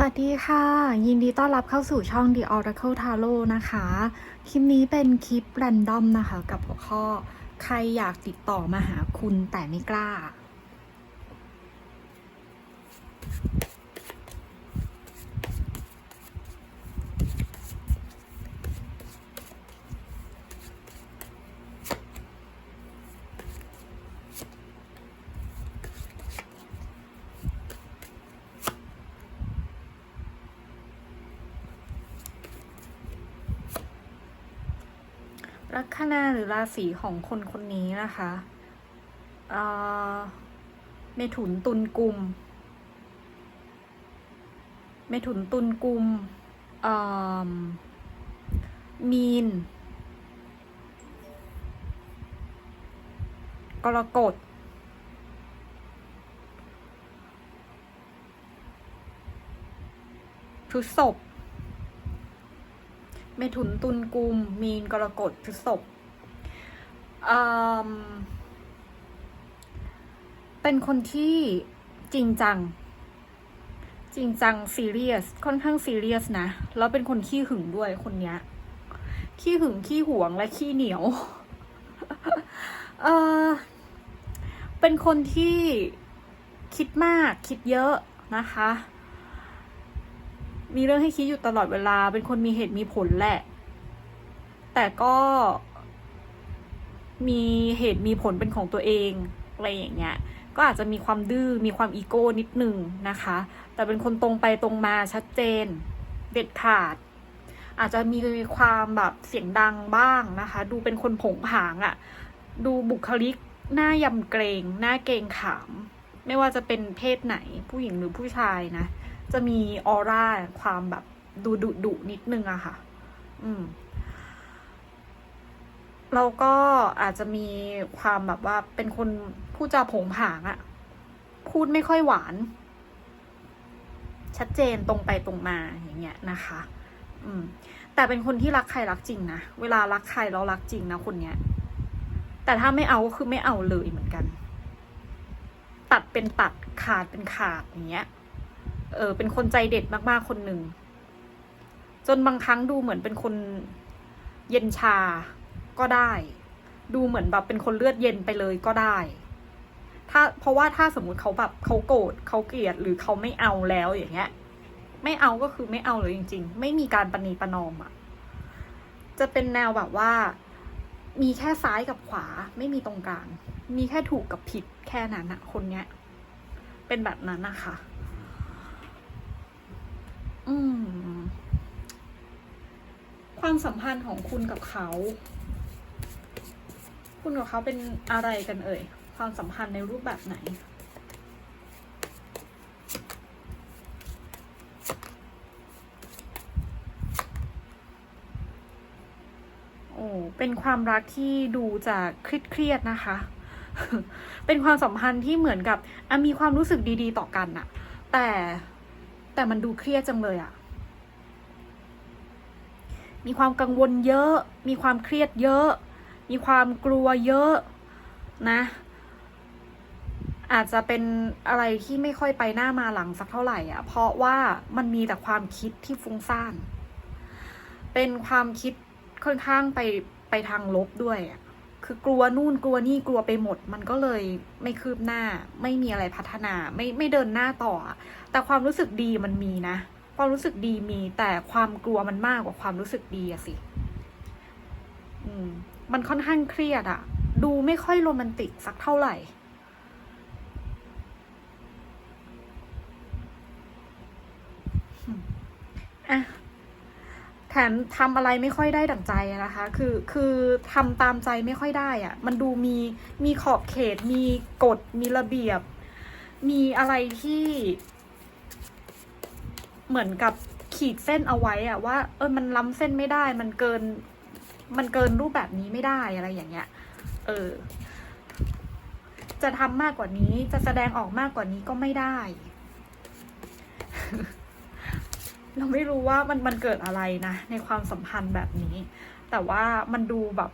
สวัสดีค่ะ ยินดีต้อนรับเข้าสู่ช่อง The Oracle Tarot นะคะ คลิปนี้เป็นคลิปแรนดอมนะคะ กับหัวข้อ ใครอยากติดต่อมาหาคุณแต่ไม่กล้า ลัคนาหรือราศีของคนคนนี้นะคะเมถุนตุลกุม เมถุนตุลกุมมีน กรกฎพฤษภ เมถุนตุลกุม มีนกรกฎพฤษภเป็นคนที่จริงจัง จริงจังซีเรียส ค่อนข้างซีเรียสนะ แล้วเป็นคนขี้หึงด้วยคนเนี้ย ขี้หึงขี้หวงและขี้เหนียว เออเป็นคนที่คิดมากคิดเยอะนะคะ มีเรื่องให้คิดอยู่ตลอดเวลา เป็นคนมีเหตุมีผลแหละ แต่ก็มีเหตุมีผลเป็นของตัวเองอะไรอย่างเงี้ย ก็อาจจะมีความดื้อ มีความอีโก้นิดหนึ่งนะคะ แต่เป็นคนตรงไปตรงมาชัดเจน เด็ดขาด อาจจะมีความแบบเสียงดังบ้างนะคะ ดูเป็นคนผงผางอะ่ะ ดูบุคลิกหน้ายำเกรง หน้าเกรงขาม ไม่ว่าจะเป็นเพศไหน ผู้หญิงหรือผู้ชายนะ จะมีออร่าความแบบดูดุดุนิดนึงอะค่ะ อืมเราก็อาจจะมีความแบบว่าเป็นคนพูดจาผงผางอะพูดไม่ค่อยหวาน ชัดเจนตรงไปตรงมาอย่างเงี้ยนะคะ อืม แต่เป็นคนที่รักใครรักจริงนะ เวลารักใครแล้วรักจริงนะคนเนี้ย แต่ถ้าไม่เอาก็คือไม่เอาเลยเหมือนกัน ตัดเป็นตัดขาดเป็นขาดอย่างเงี้ย เออเป็นคนใจเด็ดมากๆคนหนึ่ง จนบางครั้งดูเหมือนเป็นคนเย็นชาก็ได้ ดูเหมือนแบบเป็นคนเลือดเย็นไปเลยก็ได้ ถ้าเพราะว่าถ้าสมมุติเขาแบบเขาโกรธเขาเกลียดหรือเขาไม่เอาแล้วอย่างเงี้ย ไม่เอาก็คือไม่เอาเลยจริง ๆ ไม่มีการปณีประนอมอะ่ะ จะเป็นแนวแบบว่า มีแค่ซ้ายกับขวาไม่มีตรงกลางมีแค่ถูกกับผิดแค่นั้นอะคนเนี้ย เป็นแบบนั้นนะคะ ความสัมพันธ์ของคุณกับเขา คุณกับเขาเป็นอะไรกันเอ่ย ความสัมพันธ์ในรูปแบบไหน โอ้ เป็นความรักที่ดูจะเครียดๆนะคะ เป็นความสัมพันธ์ที่เหมือนกับมีความรู้สึกดี ๆ ต่อกันอะแต่ แต่มันดูเครียดจังเลยอะมีความกังวลเยอะ มีความเครียดเยอะ มีความกลัวเยอะนะ อาจจะเป็นอะไรที่ไม่ค่อยไปหน้ามาหลังสักเท่าไหร่อะ เพราะว่ามันมีแต่ความคิดที่ฟุ้งซ่าน เป็นความคิดค่อนข้างไปไปทางลบด้วยอะ คือกลัวนู่นกลัวนี่กลัวไปหมด มันก็เลยไม่คืบหน้า ไม่มีอะไรพัฒนา ไม่ไม่เดินหน้าต่อ แต่ความรู้สึกดีมันมีนะ ความรู้สึกดีมี แต่ความกลัวมันมากกว่าความรู้สึกดีอะสิอืมมันค่อนข้างเครียดอะดูไม่ค่อยโรแมนติกสักเท่าไหร่อะ แถมทำอะไรไม่ค่อยได้ดั่งใจนะคะ คือคือทำตามใจไม่ค่อยได้อะมันดูมีมีขอบเขต มีกฎมีระเบียบ มีอะไรที่ เหมือนกับขีดเส้นเอาไว้อะว่าเออมันล้ำเส้นไม่ได้ มันเกิน มันเกินรูปแบบนี้ไม่ได้อะไรอย่างเงี้ย เออ จะทำมากกว่านี้จะแสดงออกมากกว่านี้ก็ไม่ได้ เราไม่รู้ว่ามันมันเกิดอะไรนะ ในความสัมพันธ์แบบนี้ แต่ว่ามันดูแบบ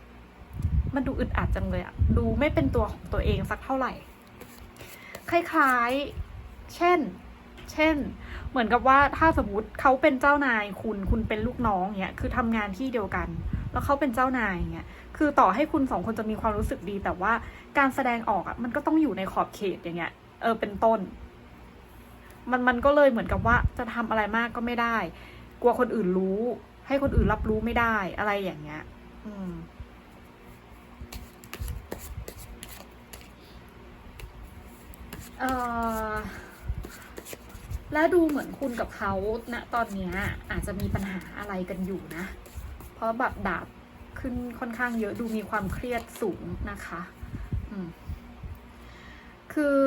มันดูอึดอัดจังเลยอะดูไม่เป็นตัวของตัวเองสักเท่าไหร่ คล้ายๆ เช่น เช่น เหมือนกับว่าถ้าสมมติเขาเป็นเจ้านายคุณคุณเป็นลูกน้องเนี่ยคือทำงานที่เดียวกัน แล้วเขาเป็นเจ้านายเนี่ยคือต่อให้คุณสองคนจะมีความรู้สึกดี แต่ว่าการแสดงออกอะมันก็ต้องอยู่ในขอบเขตอย่างเงี้ยเออเป็นต้น มันมันก็เลยเหมือนกับว่าจะทำอะไรมากก็ไม่ได้ กลัวคนอื่นรู้ ให้คนอื่นรับรู้ไม่ได้อะไรอย่างเงี้ย อืมเออและดูเหมือนคุณกับเขาณตอนเนี้ยอาจจะมีปัญหาอะไรกันอยู่นะ เพราะแบบดาบขึ้นค่อนข้างเยอะดูมีความเครียดสูงนะคะ อืมคือ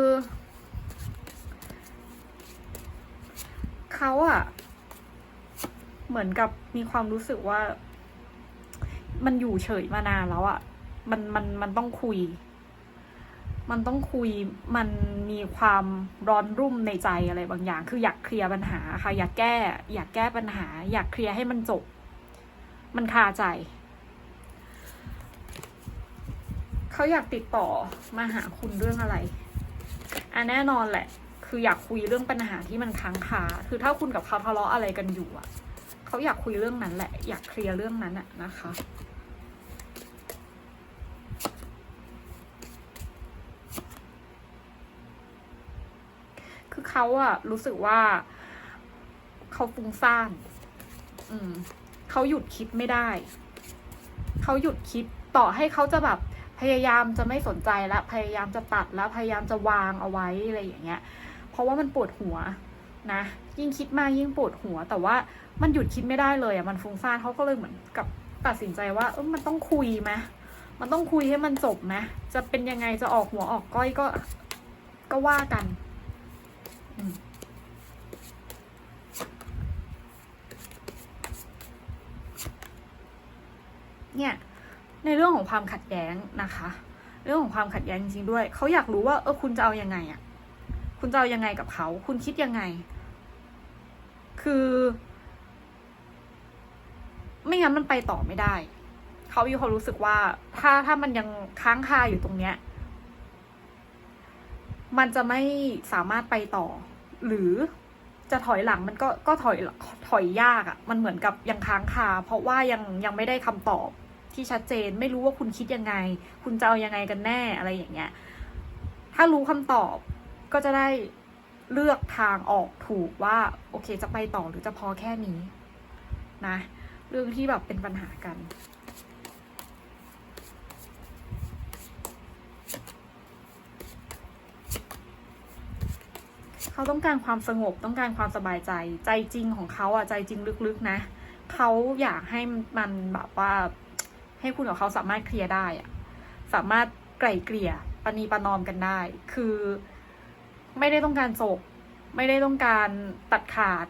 เขาอะเหมือนกับมีความรู้สึกว่า มันอยู่เฉยมานานแล้วอะมันมันมันต้องคุย มันต้องคุยมันมีความร้อนรุ่มในใจอะไรบางอย่าง คืออยากเคลียร์ปัญหาค่ะ อยากแก้ อยากแก้ปัญหา อยากเคลียร์ให้มันจบ มันคาใจเขาอยากติดต่อมาหาคุณเรื่องอะไร อะแน่นอนแหละ คืออยากคุยเรื่องปัญหาที่มันค้างคา คือถ้าคุณกับเขาทะเลาะอะไรกันอยู่อะ เขาอยากคุยเรื่องนั้นแหละ อยากเคลียร์เรื่องนั้นอะนะคะ คือเขาอะรู้สึกว่า เขาฟุ้งซ่าน อืม เขาหยุดคิดไม่ได้ เขาหยุดคิดต่อให้เขาจะแบบ พยายามจะไม่สนใจแล้วพยายามจะตัดแล้วพยายามจะวางเอาไว้อะไรอย่างเงี้ย เพราะว่ามันปวดหัวนะ ยิ่งคิดมากยิ่งปวดหัว แต่ว่ามันหยุดคิดไม่ได้เลยอะมันฟุ้งซ่านเขาก็เลยเหมือนกับตัดสินใจว่าเออมันต้องคุยไหมมันต้องคุยให้มันจบไหมจะเป็นยังไงจะออกหัวออกก้อยก็ก็ว่ากันเนี่ย ในเรื่องของความขัดแย้งนะคะ เรื่องของความขัดแย้งจริงด้วย เขาอยากรู้ว่าเออคุณจะเอายังไงอะ่ะคุณจะเอายังไงกับเขา คุณคิดยังไง คือ ไม่งั้นมันไปต่อไม่ได้ เขามีควารู้สึกว่า ถ้าถ้ามันยังค้างคาอยู่ตรงเนี้ย มันจะไม่สามารถไปต่อ หรือจะถอยหลังมันก็ก็ถอยถอยยากอะ่ะ มันเหมือนกับยังค้างคา เพราะว่ายังยังไม่ได้คำตอบ ที่ชัดเจน ไม่รู้ว่าคุณคิดยังไง คุณจะเอายังไงกันแน่อะไรอย่างเงี้ย ถ้ารู้คำตอบก็จะได้เลือกทางออกถูกว่า โอเคจะไปต่อหรือจะพอแค่นี้ นะ เรื่องที่แบบเป็นปัญหากันเขาต้องการความสงบต้องการความสบายใจ ใจจริงของเขาอะใจจริงลึกๆนะ เขาอยากให้มันแบบว่า ให้คุณกับเขาสามารถเคลียร์ได้อะสามารถไกล่เกลี่ยปณีปนอมกันได้ คือไม่ได้ต้องการโศกไม่ได้ต้องการตัดขาด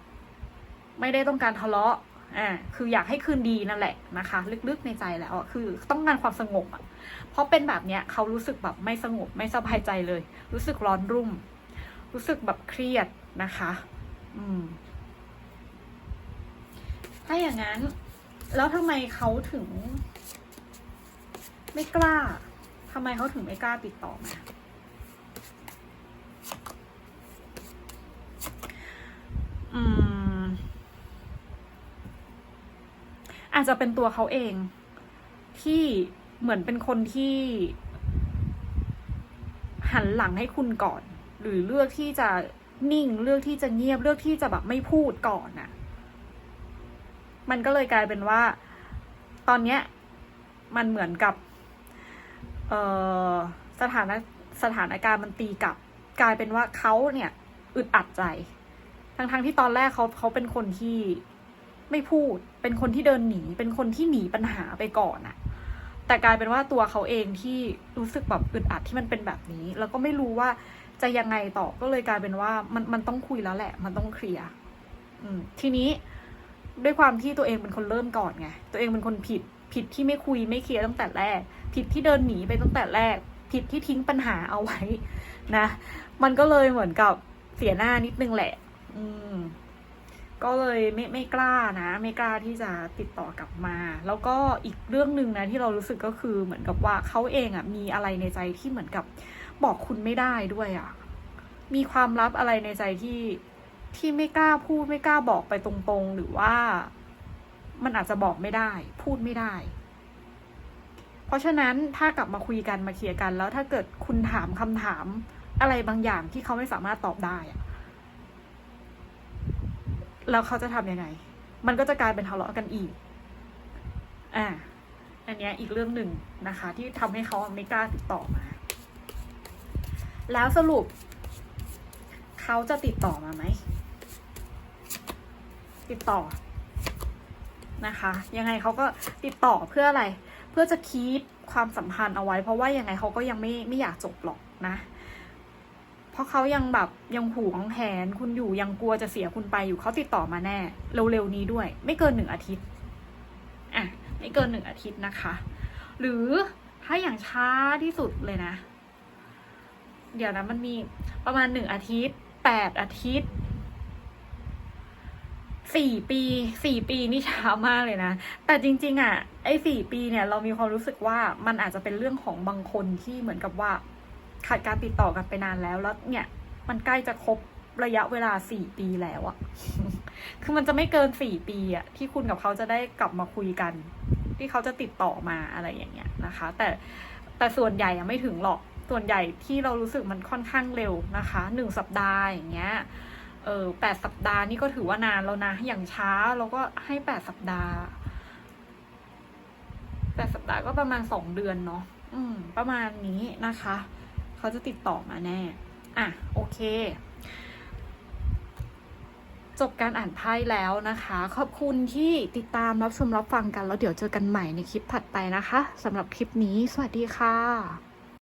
ไม่ได้ต้องการทะเลาะอ่าคืออยากให้คืนดีนั่นแหละนะคะ ลึกๆในใจแล้วอะคือต้องการความสงบอะเพราะเป็นแบบเนี้ยเขารู้สึกแบบไม่สงบไม่สบายใจเลย รู้สึกร้อนรุ่ม รู้สึกแบบเครียดนะคะ อืมถ้าอย่างนั้น แล้วทำไมเขาถึง ไม่กล้าทำไมเขาถึงไม่กล้าติดต่อมาอืม อาจจะเป็นตัวเขาเอง ที่เหมือนเป็นคนที่ หันหลังให้คุณก่อน หรือเลือกที่จะนิ่ง เลือกที่จะเงียบ เลือกที่จะแบบไม่พูดก่อนน่ะ มันก็เลยกลายเป็นว่า ตอนเนี้ย มันเหมือนกับ สถานะสถานการณ์มันตีกลับ กลายเป็นว่าเขาเนี่ยอึดอัดใจ ทั้งๆทที่ตอนแรกเขาเขาเป็นคนที่ไม่พูด เป็นคนที่เดินหนี เป็นคนที่หนีปัญหาไปก่อนอะแต่กลายเป็นว่าตัวเขาเองที่รู้สึกแบบอึดอัดที่มันเป็นแบบนี้ แล้วก็ไม่รู้ว่าจะยังไงต่อ ก็เลยกลายเป็นว่ามันมันต้องคุยแล้วแหละ มันต้องเคลียร์ทีนี้ด้วยความที่ตัวเองเป็นคนเริ่มก่อนไง ตัวเองเป็นคนผิด ผิดที่ไม่คุยไม่เคลียร์ตั้งแต่แรก ผิดที่เดินหนีไปตั้งแต่แรก ผิดที่ทิ้งปัญหาเอาไว้นะ มันก็เลยเหมือนกับเสียหน้านิดนึงแหละ อืม ก็เลยไม่ไม่กล้านะ ไม่กล้าที่จะติดต่อกลับมา แล้วก็อีกเรื่องหนึ่งนะที่เรารู้สึกก็คือเหมือนกับว่าเขาเองอะ่ะมีอะไรในใจที่เหมือนกับบอกคุณไม่ได้ด้วยอะ่ะ มีความลับอะไรในใจที่ที่ไม่กล้าพูดไม่กล้าบอกไปตรงๆ หรือว่า มันอาจจะบอกไม่ได้ พูดไม่ได้ เพราะฉะนั้นถ้ากลับมาคุยกันมาเคลียร์กัน แล้วถ้าเกิดคุณถามคำถามอะไรบางอย่างที่เขาไม่สามารถตอบได้อะแล้วเขาจะทำยังไง มันก็จะกลายเป็นทะเลาะกันอีก อ่า อันนี้อีกเรื่องหนึ่งนะคะ ที่ทำให้เขาไม่กล้าติดต่อมา แล้วสรุป เขาจะติดต่อมาไหม ติดต่อ นะคะ ยังไงเขาก็ติดต่อเพื่ออะไร เพื่อจะคีปความสัมพันธ์เอาไว้ เพราะว่ายังไงเขาก็ยังไม่ไม่อยากจบหรอกนะ เพราะเขายังแบบยังหูงแหนคุณอยู่ยังกลัวจะเสียคุณไปอยู่เขาติดต่อมาแน่ เร็วๆนี้ด้วย ไม่เกินหนึ่งอาทิตย์อะไม่เกินหนึ่งอาทิตย์นะคะ หรือถ้าอย่างช้าที่สุดเลยนะ เดี๋ยวนะมันมีประมาณหนึ่งอาทิตย์แปดอาทิตย์ สี่ปีสี่ปีนี่ช้ามากเลยนะ แต่จริง ๆ อะ ไอ้สี่ปีเนี่ยเรามีความรู้สึกว่ามันอาจจะเป็นเรื่องของบางคนที่เหมือนกับว่า ขาดการติดต่อกันไปนานแล้วแล้วเนี่ย มันใกล้จะครบระยะเวลาสี่ปีแล้วอะคือมันจะไม่เกินสี่ปีอะที่คุณกับเขาจะได้กลับมาคุยกัน ที่เขาจะติดต่อมาอะไรอย่างเงี้ยนะคะ แต่แต่ส่วนใหญ่อะไม่ถึงหรอกส่วนใหญ่ที่เรารู้สึกมันค่อนข้างเร็วนะคะหนึ่งสัปดาห์อย่างเงี้ย ออแปดสัปดาห์นี่ก็ถือว่านานแล้วนะ อย่างช้าเราก็ให้แปดสัปดาห์แปดสัปดาห์ก็ประมาณสองเดือนเนาะอืม ประมาณนี้นะคะ เขาจะติดต่อมาแน่ อะ โอเค จบการอ่านไพ่แล้วนะคะ ขอบคุณที่ติดตามรับชมรับฟังกัน แล้วเดี๋ยวเจอกันใหม่ในคลิปถัดไปนะคะสำหรับคลิปนี้ สวัสดีค่ะ